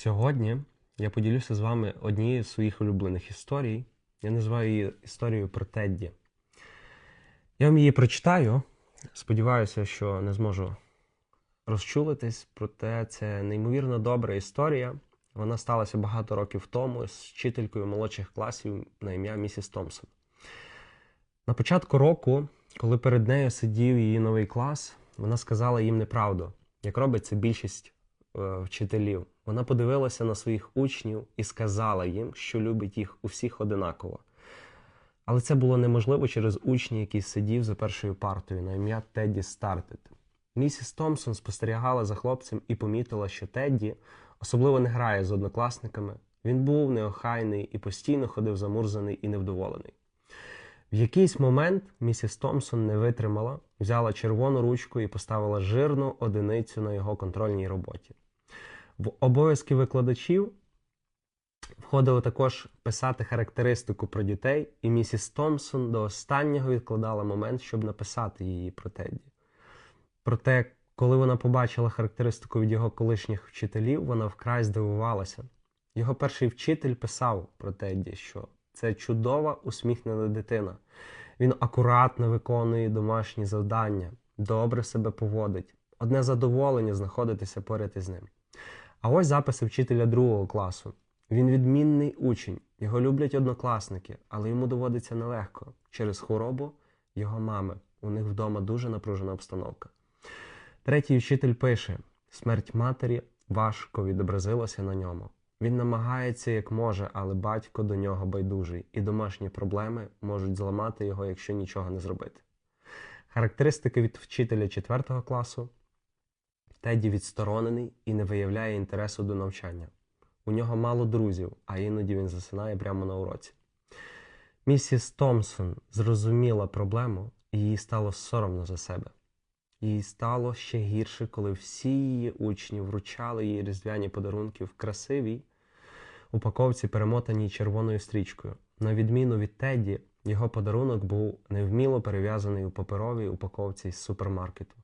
Сьогодні я поділюся з вами однією з своїх улюблених історій. Я називаю її історією про Тедді. Я вам її прочитаю. Сподіваюся, що не зможу розчулитись, проте це неймовірно добра історія. Вона сталася багато років тому з вчителькою молодших класів на ім'я місіс Томпсон. На початку року, коли перед нею сидів її новий клас, вона сказала їм неправду, як робить це більшість е, вчителів. Вона подивилася на своїх учнів і сказала їм, що любить їх усіх одинаково. Але це було неможливо через учня, який сидів за першою партою на ім'я Тедді Стартет. Місіс Томпсон спостерігала за хлопцем і помітила, що Тедді особливо не грає з однокласниками. Він був неохайний і постійно ходив замурзаний і невдоволений. В якийсь момент місіс Томпсон не витримала, взяла червону ручку і поставила жирну одиницю на його контрольній роботі. В обов'язки викладачів входило також писати характеристику про дітей, і місіс Томпсон до останнього відкладала момент, щоб написати її про Тедді. Проте, коли вона побачила характеристику від його колишніх вчителів, вона вкрай здивувалася. Його перший вчитель писав про Тедді, що це чудова усміхнена дитина. Він акуратно виконує домашні завдання, добре себе поводить, одне задоволення знаходитися поряд із ним. А ось записи вчителя другого класу. Він відмінний учень, його люблять однокласники, але йому доводиться нелегко через хворобу його мами. У них вдома дуже напружена обстановка. Третій вчитель пише: смерть матері важко відобразилася на ньому. Він намагається як може, але батько до нього байдужий, і домашні проблеми можуть зламати його, якщо нічого не зробити. Характеристики від вчителя 4 класу. Теді відсторонений і не виявляє інтересу до навчання. У нього мало друзів, а іноді він засинає прямо на уроці. Місіс Томпсон зрозуміла проблему, і їй стало соромно за себе. Їй стало ще гірше, коли всі її учні вручали їй різдвяні подарунки в красивій упаковці, перемотаній червоною стрічкою. На відміну від Тедді, його подарунок був невміло перев'язаний у паперовій упаковці з супермаркету.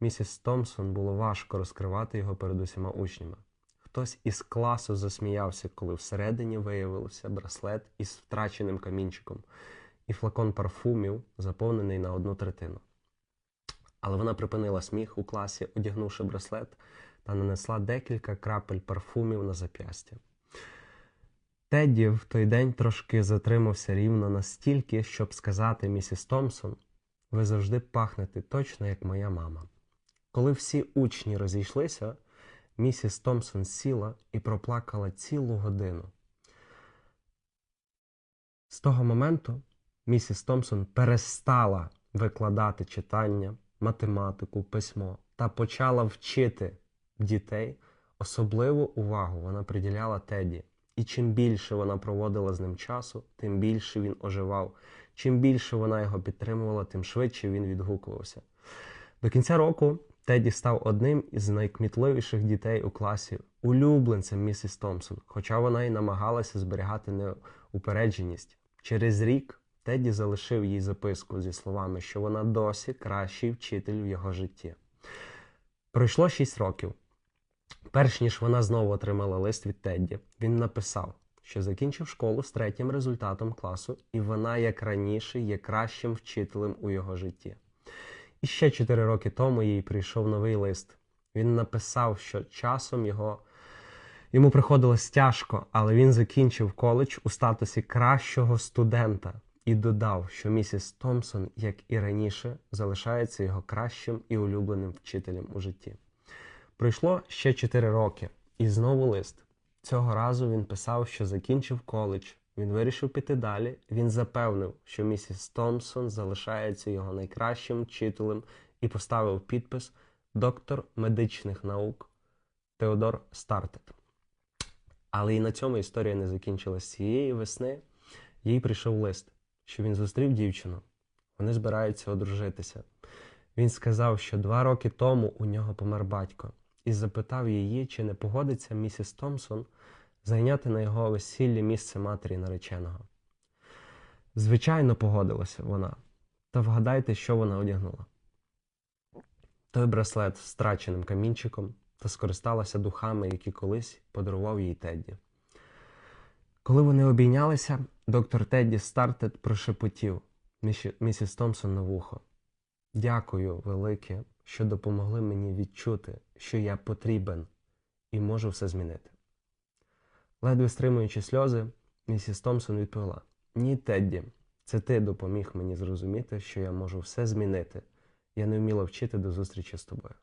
Місіс Томпсон було важко розкривати його перед усіма учнями. Хтось із класу засміявся, коли всередині виявився браслет із втраченим камінчиком і флакон парфумів, заповнений на одну третину. Але вона припинила сміх у класі, одягнувши браслет, та нанесла декілька крапель парфумів на зап'ястя. Тедді в той день трошки затримався рівно настільки, щоб сказати місіс Томпсон, ви завжди пахнете точно, як моя мама. Коли всі учні розійшлися, місіс Томпсон сіла і проплакала цілу годину. З того моменту місіс Томпсон перестала викладати читання, математику, письмо та почала вчити дітей. Особливу увагу вона приділяла Теді. І чим більше вона проводила з ним часу, тим більше він оживав. Чим більше вона його підтримувала, тим швидше він відгукувався. До кінця року Теді став одним із найкмітливіших дітей у класі, улюбленцем місіс Томпсон, хоча вона й намагалася зберігати неупередженість. Через рік Теді залишив їй записку зі словами, що вона досі кращий вчитель в його житті. Пройшло шість років. Перш ніж вона знову отримала лист від Тедді, він написав, що закінчив школу з третім результатом класу, і вона, як раніше, є кращим вчителем у його житті. І ще чотири роки тому їй прийшов новий лист. Він написав, що часом його йому приходилось тяжко, але він закінчив коледж у статусі кращого студента і додав, що місіс Томпсон, як і раніше, залишається його кращим і улюбленим вчителем у житті. Пройшло ще 4 роки, і знову лист. Цього разу він писав, що закінчив коледж. Він вирішив піти далі. Він запевнив, що місіс Томпсон залишається його найкращим вчителем і поставив підпис доктор медичних наук Теодор Стартет. Але і на цьому історія не закінчилась. Цієї весни їй прийшов лист, що він зустрів дівчину. Вони збираються одружитися. Він сказав, що два роки тому у нього помер батько, і запитав її, чи не погодиться місіс Томпсон зайняти на його весіллі місце матері нареченого. Звичайно, погодилася вона, та вгадайте, що вона одягнула. Той браслет з страченим камінчиком, та скористалася духами, які колись подарував їй Тедді. Коли вони обійнялися, доктор Тедді Стартед прошепотів місіс Томпсон на вухо. Дякую, велике, що допомогли мені відчути, що я потрібен і можу все змінити. Ледве стримуючи сльози, місіс Томпсон відповіла: Ні, Тедді, це ти допоміг мені зрозуміти, що я можу все змінити. Я не вміла вчити до зустрічі з тобою.